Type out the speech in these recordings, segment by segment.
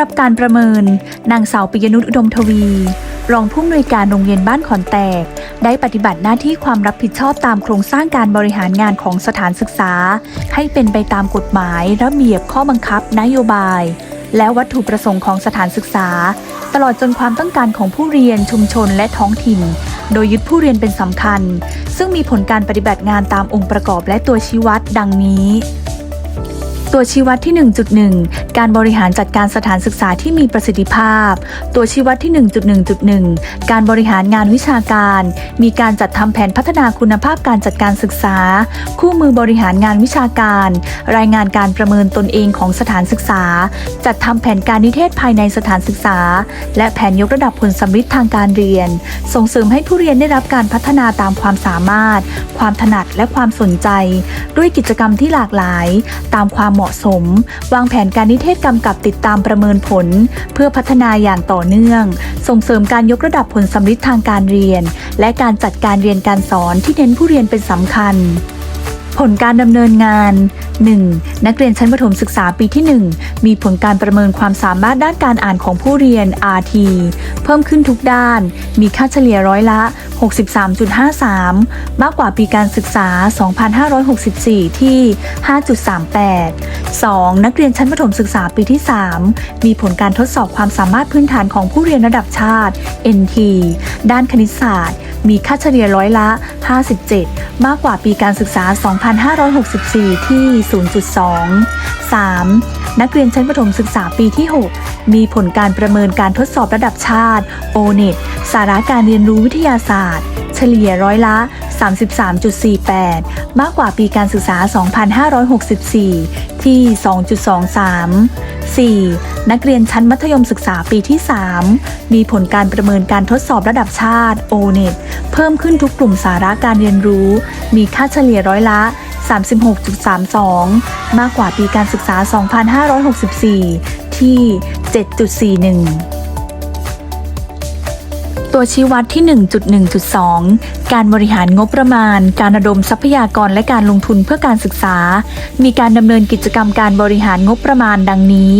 รับการประเมิน นางสาวปิยนุชอุดมทวี รองผู้อำนวยการโรงเรียนบ้านขอนแตก ได้ปฏิบัติหน้าที่ความรับผิดชอบตามโครงสร้างการบริหารงานของสถานศึกษา ให้เป็นไปตามกฎหมาย ระเบียบข้อบังคับ นโยบาย และวัตถุประสงค์ของสถานศึกษา ตลอดจนความต้องการของผู้เรียนชุมชนและท้องถิ่น โดยยึดผู้เรียนเป็นสำคัญ ซึ่งมีผลการปฏิบัติงานตามองค์ประกอบและตัวชี้วัดดังนี้ ตัวชี้วัดที่ 1.1 การบริหารจัดการสถานศึกษาที่มีประสิทธิภาพ ตัวชี้วัดที่ 1.1.1 การบริหารงานวิชาการ มีการจัดทำแผนพัฒนาคุณภาพการจัดการศึกษา คู่มือบริหารงานวิชาการ รายงานการประเมินตนเองของสถานศึกษา จัดทำแผนการนิเทศภายในสถานศึกษา และแผนยกระดับผลสำฤทธิ์ทางการเรียน ส่งเสริมให้ผู้เรียนได้รับการพัฒนาตามความสามารถ ความถนัดและความสนใจ ด้วยกิจกรรมที่หลากหลาย ตามความเหมาะสม วางแผนการนิเทศกำกับติดตามประเมินผล เพื่อพัฒนาอย่างต่อเนื่อง ส่งเสริมการยกระดับผลสำฤทธิ์ทางการเรียน และการจัดการเรียนการสอนที่เน้นผู้เรียนเป็นสำคัญ ผลการดำเนินงาน 1. นักเรียนชั้นประถมศึกษาปีที่ 1 มีผลการประเมินความสามารถด้านการอ่านของผู้เรียน RT เพิ่มขึ้นทุกด้าน มีค่าเฉลี่ยร้อยละ 63.53 มากกว่าปีการศึกษา 2564 ที่ 5.38 2. นักเรียนชั้นประถมศึกษาปีที่ 3 มีผลการทดสอบความสามารถพื้นฐานของผู้เรียนระดับชาติ NT ด้านคณิตศาสตร์ มีค่าเฉลี่ยร้อยละ 57 มากกว่าปีการศึกษา2564 ที่ 0.2 3. นักเรียนชั้นประถมศึกษาปีที่ 6 มีผลการประเมินการทดสอบระดับชาติ O-NET สาระการเรียนรู้วิทยาศาสตร์ เฉลี่ยร้อยละ 33.48 มากกว่าปีการศึกษา 2564 ที่ 2.23 4. นักเรียนชั้นมัธยมศึกษาปีที่ 3 มีผลการประเมินการทดสอบระดับชาติ O-NET เพิ่มขึ้นทุกกลุ่มสาระการเรียนรู้ มีค่าเฉลี่ยร้อยละ36.32 มากกว่าปีการศึกษา 2564 ที่ 7.41 ตัวชี้วัดที่ 1.1.2 การบริหารงบประมาณ การระดมทรัพยากรและการลงทุนเพื่อการศึกษา มีการดำเนินกิจกรรมการบริหารงบประมาณดังนี้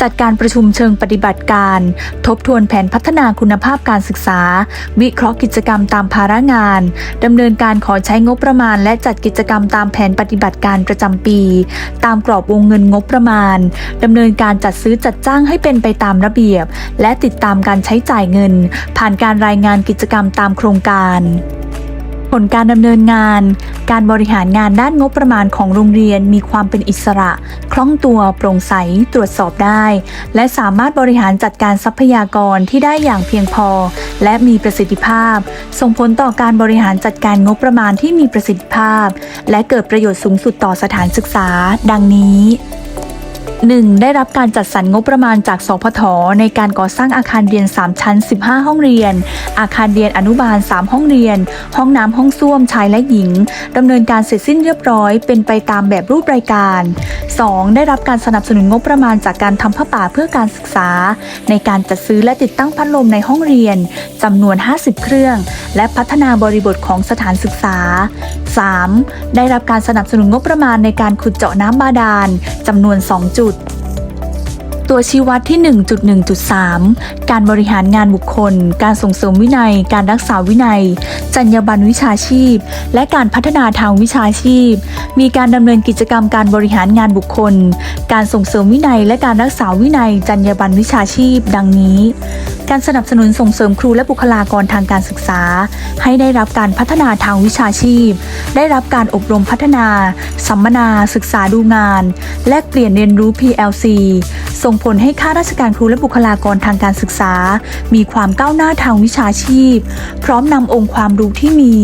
จัดการประชุมเชิงปฏิบัติการ ทบทวนแผนพัฒนาคุณภาพการศึกษา วิเคราะห์กิจกรรมตามภาระงานดำเนินการขอใช้งบประมาณ และจัดกิจกรรมตามแผนปฏิบัติการประจำปี ตามกรอบวงเงินงบประมาณดำเนินการจัดซื้อจัดจ้างให้เป็นไปตามระเบียบ และติดตามการใช้จ่ายเงิน ผ่านการการรายงานกิจกรรมตามโครงการ ผลการดำเนินงาน การบริหารงานด้านงบประมาณของโรงเรียนมีความเป็นอิสระ คล่องตัวโปร่งใส ตรวจสอบได้ และสามารถบริหารจัดการทรัพยากรที่ได้อย่างเพียงพอ และมีประสิทธิภาพ ส่งผลต่อการบริหารจัดการงบประมาณที่มีประสิทธิภาพ และเกิดประโยชน์สูงสุดต่อสถานศึกษา ดังนี้ 1. ได้รับการจัดสรรงบประมาณจาก สพท ในการก่อสร้างอาคารเรียน 3 ชั้น 15 ห้องเรียน อาคารเรียนอนุบาล 3 ห้องเรียน ห้องน้ำห้องส้วมชายและหญิงดำเนินการเสร็จสิ้นเรียบร้อย เป็นไปตามแบบรูปรายการ 2. ได้รับการสนับสนุนงบประมาณจากการทำผ้าป่าเพื่อการศึกษา ในการจัดซื้อและติดตั้งพัดลมในห้องเรียนจำนวน 50 เครื่อง และพัฒนาบริบทของสถานศึกษา 3. ได้รับการสนับสนุนงบประมาณในการขุดเจาะน้ำบาดาลจำนวน 2 จุด ตัวชี้วัดที่ 1.1.3 การบริหารงานบุคคล การส่งเสริมวินัย การรักษาวินัย จรรยาบรรณวิชาชีพ และการพัฒนาทางวิชาชีพ มีการดำเนินกิจกรรมการบริหารงานบุคคล การส่งเสริมวินัย และการรักษาวินัย จรรยาบรรณวิชาชีพ ดังนี้ การสนับสนุนส่งเสริมครูและบุคลากรทางการศึกษา ให้ได้รับการพัฒนาทางวิชาชีพ ได้รับการอบรมพัฒนา สัมมนา ศึกษาดูงาน แลกเปลี่ยนเรียนรู้ PLC ส่งผลให้ข้าราชการครูและบุคลากรทางการศึกษา มีความก้าวหน้าทางวิชาชีพ พร้อมนำองค์ความรู้ที่มี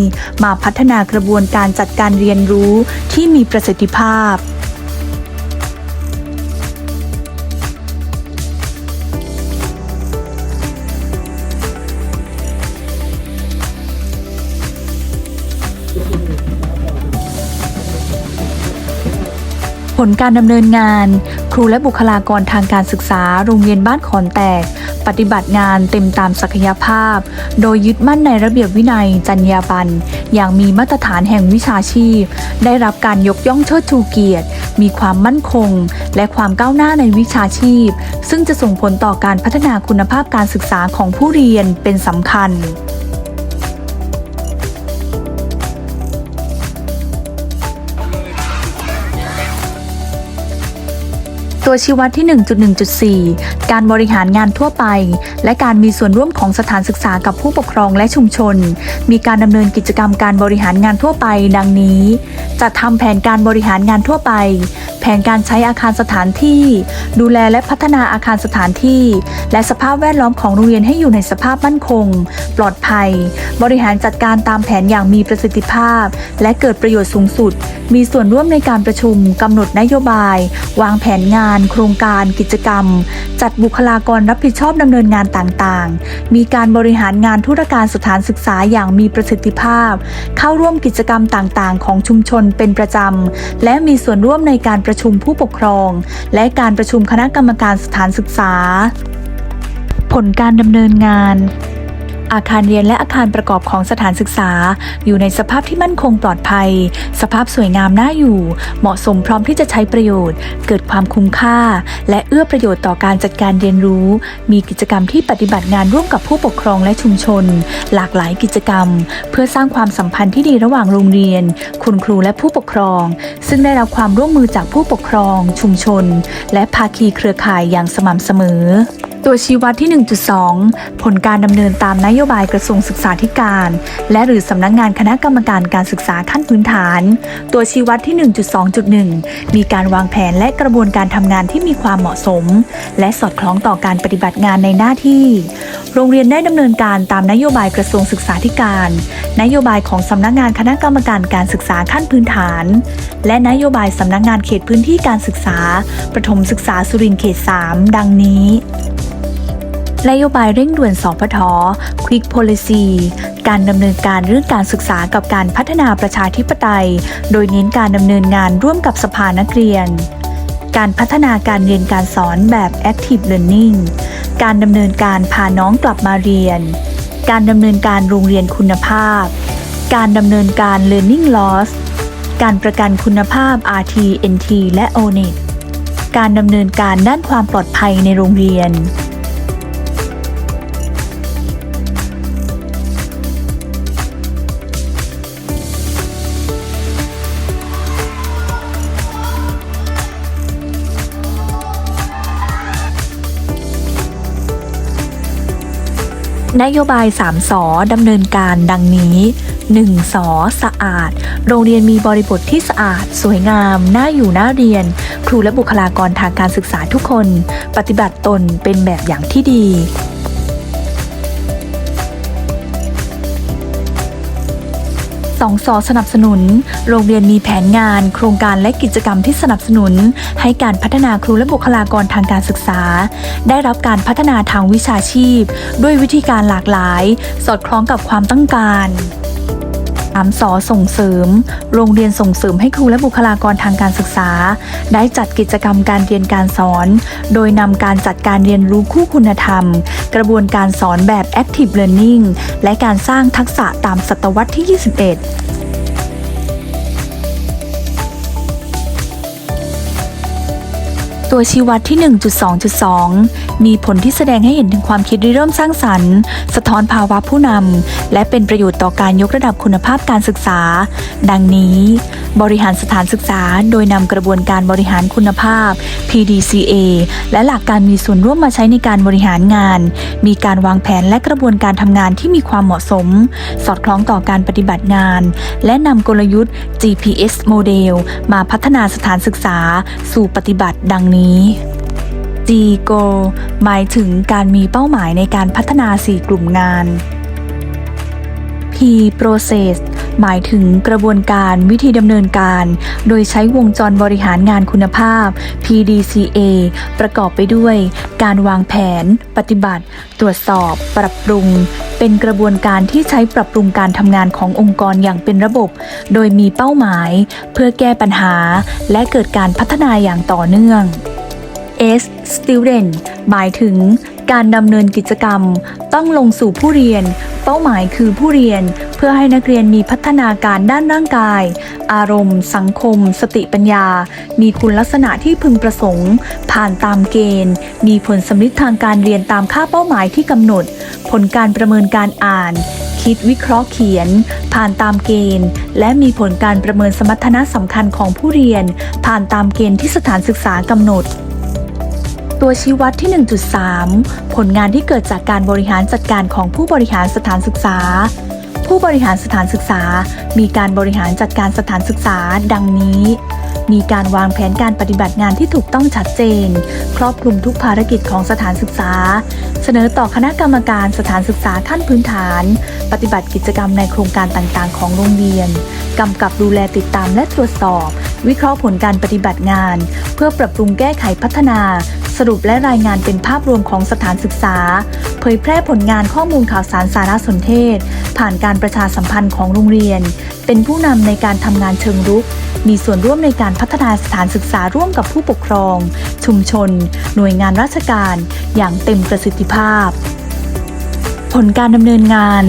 มาพัฒนากระบวนการจัดการเรียนรู้ที่มีประสิทธิภาพ ลการดำเนินงาน ครูและบุคลากรทางการศึกษา โรงเรียนบ้านขอนแตก ปฏิบัติงานเต็มตามศักยภาพ โดยยึดมั่นในระเบียบวินัยจรรยาบรรณอย่างมีมาตรฐานแห่งวิชาชีพ ได้รับการยกย่องเชิดชูเกียรติ มีความมั่นคง และความก้าวหน้าในวิชาชีพ ซึ่งจะส่งผลต่อการพัฒนาคุณภาพการศึกษาของผู้เรียนเป็นสำคัญ ตัวชี้วัดที่ 1.1.4 การบริหารงานทั่วไป และการมีส่วนร่วมของสถานศึกษากับผู้ปกครองและชุมชน มีการดำเนินกิจกรรมการบริหารงานทั่วไป ดังนี้ จัดทำแผนการบริหารงานทั่วไป แผนการใช้อาคารสถานที่ ดูแลและพัฒนาอาคารสถานที่ และสภาพแวดล้อมของโรงเรียนให้อยู่ในสภาพมั่นคง ปลอดภัย บริหารจัดการตามแผนอย่างมีประสิทธิภาพ และเกิดประโยชน์สูงสุด มีส่วนร่วมในการประชุมกำหนดนโยบาย วางแผนงาน โครงการ กิจกรรม จัดบุคลากรรับผิดชอบดำเนินงานต่างๆ มีการบริหารงานธุรการสถานศึกษาอย่างมีประสิทธิภาพ เข้าร่วมกิจกรรมต่างๆ ของชุมชนเป็นประจำ และมีส่วนร่วมในการประชุมผู้ปกครอง และการประชุมคณะกรรมการสถานศึกษา ผลการดำเนินงาน อาคารเรียนและอาคารประกอบของสถานศึกษา อยู่ในสภาพที่มั่นคงปลอดภัย สภาพสวยงามน่าอยู่ เหมาะสมพร้อมที่จะใช้ประโยชน์ เกิดความคุ้มค่า และเอื้อประโยชน์ต่อการจัดการเรียนรู้ มีกิจกรรมที่ปฏิบัติงานร่วมกับผู้ปกครองและชุมชน หลากหลายกิจกรรม เพื่อสร้างความสัมพันธ์ที่ดีระหว่างโรงเรียน คุณครูและผู้ปกครอง ซึ่งได้รับความร่วมมือจากผู้ปกครอง ชุมชน และภาคีเครือข่ายอย่างสม่ำเสมอ ตัวชี้วัดที่ 1.2 ผลการดำเนินตามนโยบายกระทรวงศึกษาธิการ และหรือสำนักงงานคณะกรรมการการศึกษาขั้นพื้นฐาน ตัวชี้วัดที่ 1.2.1 มีการวางแผนและกระบวนการทำงานที่มีความเหมาะสม และสอดคล้องต่อการปฏิบัติงานในหน้าที่ โรงเรียนได้ดำเนินการตามนโยบายกระทรวงศึกษาธิการ นโยบายของสำนักงานคณะกรรมการการศึกษาขั้นพื้นฐาน และนโยบายสำนักงานเขตพื้นที่การศึกษา ประถมศึกษาสุรินทร์เขต 3 ดังนี้ นโยบายเร่งด่วนสพท Quick Policy การดำเนินการเรื่องการศึกษากับการพัฒนาประชาธิปไตย โดยเน้นการดำเนินงานร่วมกับสภานักเรียน การพัฒนาการเรียนการสอนแบบ Active Learning การดำเนินการพาน้องกลับมาเรียน การดำเนินการโรงเรียนคุณภาพ การดำเนินการ Learning Loss การประกันคุณภาพ RT NT และ ONET การดำเนินการด้านความปลอดภัยในโรงเรียน นโยบาย 3สอดำเนินการดังนี้ 1. สอสะอาด โรงเรียนมีบริบทที่สะอาด สวยงาม น่าอยู่น่าเรียน ครูและบุคลากรทางการศึกษาทุกคน ปฏิบัติตนเป็นแบบอย่างที่ดี สองสอสนับสนุน โรงเรียนมีแผนงาน โครงการและกิจกรรมที่สนับสนุน ให้การพัฒนาครูและบุคลากรทางการศึกษา ได้รับการพัฒนาทางวิชาชีพ ด้วยวิธีการหลากหลาย สอดคล้องกับความต้องการ อัมสอส่งเสริม โรงเรียนส่งเสริมให้ครูและบุคลากรทางการศึกษา ได้จัดกิจกรรมการเรียนการสอน โดยนำการจัดการเรียนรู้คู่คุณธรรม กระบวนการสอนแบบ Active Learning และการสร้างทักษะตามศตวรรษที่ 21 ตัวชี้วัดที่ 1.2.2 มีผลที่แสดงให้เห็นถึงความคิดริเริ่มสร้างสรรค์ สะท้อนภาวะผู้นำ และเป็นประโยชน์ต่อการยกระดับคุณภาพการศึกษา ดังนี้ บริหารสถานศึกษา โดยนำกระบวนการบริหารคุณภาพ PDCA และหลักการมีส่วนร่วมมาใช้ในการบริหารงาน มีการวางแผนและกระบวนการทำงานที่มีความเหมาะสม สอดคล้องต่อการปฏิบัติงาน และนำกลยุทธ์ GPS โมเดลมาพัฒนาสถานศึกษา สู่ปฏิบัติดังนี้ G Go หมายถึงการมีเป้าหมายในการพัฒนา 4 กลุ่มงาน P Process หมายถึงกระบวนการวิธีดำเนินการ โดยใช้วงจรบริหารงานคุณภาพ PDCA ประกอบไปด้วย การวางแผน ปฏิบัติ ตรวจสอบ ปรับปรุง เป็นกระบวนการที่ใช้ปรับปรุงการทำงานขององค์กรอย่างเป็นระบบ โดยมีเป้าหมาย เพื่อแก้ปัญหา และเกิดการพัฒนาอย่างต่อเนื่อง S student หมายถึงการดำเนินกิจกรรม ต้องลงสู่ผู้เรียน เป้าหมายคือผู้เรียน เพื่อให้นักเรียนมีพัฒนาการด้านร่างกาย อารมณ์ สังคม สติปัญญา มีคุณลักษณะที่พึงประสงค์ ผ่านตามเกณฑ์ มีผลสำลิดทางการเรียนตามค่าเป้าหมายที่กำหนด ผลการประเมินการอ่าน คิดวิเคราะห์เขียน ผ่านตามเกณฑ์ และมีผลการประเมินสมรรถนะสำคัญของผู้เรียน ผ่านตามเกณฑ์ที่สถานศึกษากำหนด ตัวชี้วัดที่ 1.3 ผลงานที่เกิดจากการบริหารจัดการของผู้บริหารสถานศึกษา ผู้บริหารสถานศึกษา มีการบริหารจัดการสถานศึกษา ดังนี้ มีการวางแผนการปฏิบัติงานที่ถูกต้องชัดเจน ครอบคลุมทุกภารกิจของสถานศึกษา เสนอต่อคณะกรรมการสถานศึกษาขั้นพื้นฐาน ปฏิบัติกิจกรรมในโครงการต่างๆ ของโรงเรียนกำกับดูแลติดตามและตรวจสอบวิเคราะห์ผลการปฏิบัติงาน เพื่อปรับปรุงแก้ไขพัฒนา สรุปและรายงานเป็นภาพรวมของสถานศึกษา เผยแพร่ผลงานข้อมูลข่าวสารสารสนเทศ ผ่านการประชาสัมพันธ์ของโรงเรียน เป็นผู้นำในการทำงานเชิงรุก มีส่วนร่วมในการพัฒนาสถานศึกษาร่วมกับผู้ปกครอง ชุมชน หน่วยงานราชการ อย่างเต็มประสิทธิภาพผลการดำเนินงาน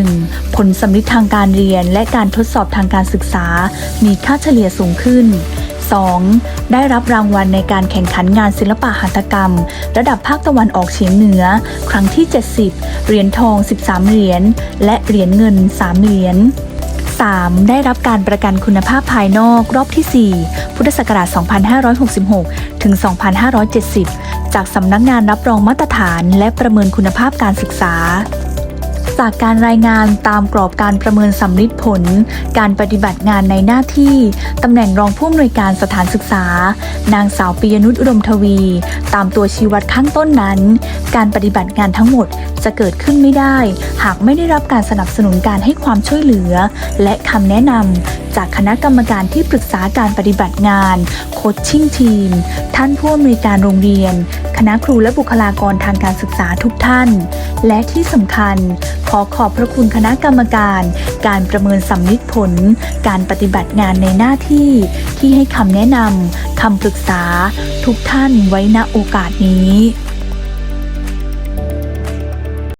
1. ผลสำลิดทางการเรียนและการทดสอบทางการศึกษา มีค่าเฉลี่ยสูงขึ้น 2. ได้รับรางวัลในการแข่งขันงานศิลปะหัตถกรรม ระดับภาคตะวันออกเฉียงเหนือ ครั้งที่ 70 เหรียญทอง 13 เหรียญ และเหรียญเงิน 3 เหรียญ 3. ได้รับการประกันคุณภาพภายนอกรอบที่ 4 พุทธศักราช 2566 ถึง 2570 จากสำนักงานรับรองมาตรฐานและประเมินคุณภาพการศึกษา จากการรายงานตามกรอบการประเมินสำลิดผล การปฏิบัติงานในหน้าที่ตำแหน่งรองผู้อำนวยการสถานศึกษา นางสาวปิยนุชอุดมทวี ตามตัวชี้วัดข้างต้นนั้น การปฏิบัติงานทั้งหมดจะเกิดขึ้นไม่ได้ หากไม่ได้รับการสนับสนุนการให้ความช่วยเหลือ และคำแนะนำจากคณะกรรมการที่ปรึกษาการปฏิบัติงาน โคชชิ่งทีม ท่านผู้อำนวยการโรงเรียนคณะครูและบุคลากรทางการศึกษาทุกท่าน และที่สำคัญ ขอขอบพระคุณคณะกรรมการ การประเมินสำนิดผล การปฏิบัติงานในหน้าที่ ที่ให้คำแนะนำคำปรึกษา ทุกท่านไว้ณโอกาสนี้